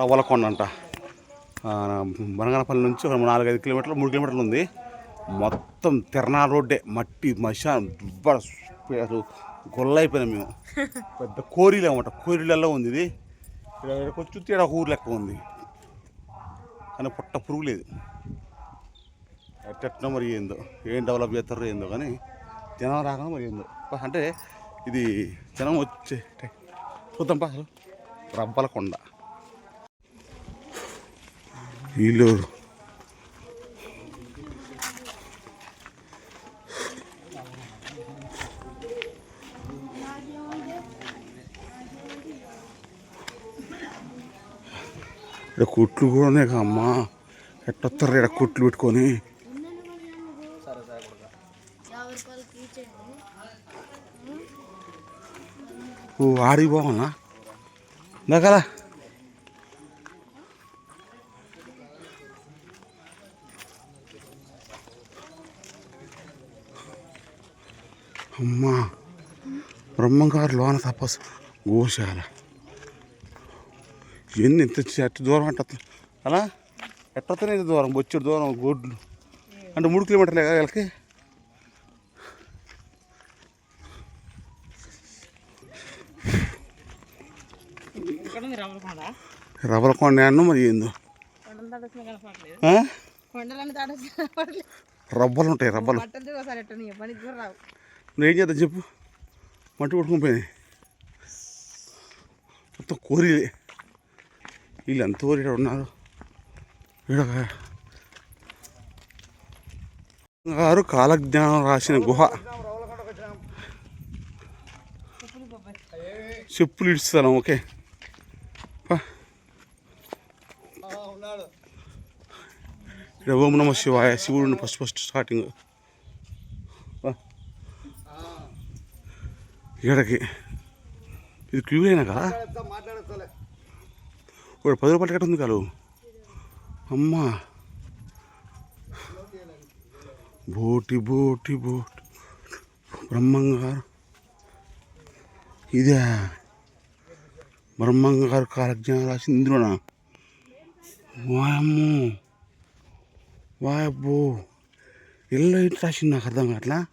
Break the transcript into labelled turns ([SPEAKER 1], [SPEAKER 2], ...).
[SPEAKER 1] రవ్వలకొండ అంట బనగానపల్లి నుంచి ఒక నాలుగైదు కిలోమీటర్లు మూడు కిలోమీటర్లు ఉంది. మొత్తం తిరణాల రోడ్డే మట్టి మశాన్ దుబ్బ గొల్లైపోయినాం మేము. పెద్ద కోరీలు అనమాట కోరీలలో ఉంది ఇది. ఈడ ఒక ఊరు లెక్క ఉంది. కానీ పుట్ట పురుగు లేదు. ఎట్టెట్నో మరి ఏందో. ఏం డెవలప్ చేస్తారో ఏందో కానీ జనం రాగా మరి ఏందో. అంటే ఇది జనం వచ్చే చూద్దాం పా. అసలు రబ్బలకొండ వీళ్ళు ఇక్కడ కుట్లు కూడా ఉన్నాయి కదా అమ్మా. ఎట్టొస్తారు ఇక్కడ కుట్లు పెట్టుకొని? ఓ ఆడిపోవాలా కదా అమ్మా బ్రహ్మంగారు లోన తపస్సు. గోశాల. ఎన్ని ఎంత ఎట్ట దూరం అంట అలా? ఎట్టొత్తనే ఇంత దూరం? బొచ్చుడు దూరం గొడ్లు. అంటే మూడు కిలోమీటర్లే కదా వీళ్ళకి?
[SPEAKER 2] ఇక్కడ ఉంది రవ్వలకొండ
[SPEAKER 1] రబ్బర్ కొండ అన్న మరి ఏందో? రబ్బలు ఉంటాయి రబ్బలు నువ్వు ఏం చేద్దాం చెప్పు. మట్టి కొట్టుకుని పోయినాయి. మొత్తం కోరిలే వీళ్ళు ఎంత కోరి ఉన్నారు. గారు కాలజ్ఞానం రాసిన గుహ. చెప్పులు ఇస్తాను ఓకే. ఇక్కడ ఓం నమ శివాయ. శివుడు ఫస్ట్ ఫస్ట్ స్టార్టింగ్. ఇక్కడికి ఇది క్యూ అయినా కదా? ఒక పది రూపాయలు టికెట్ ఉంది కాదు అమ్మా. బోటి బోటి బోటి. బ్రహ్మంగారు. ఇదే. బ్రహ్మంగారు కాలజ్ఞానం రాసి ఇందులోనా? వాయమ్మో. వాయబ్బో. ఇల్లు ఇటు రాసింది నాకు అర్థం కావట్లా?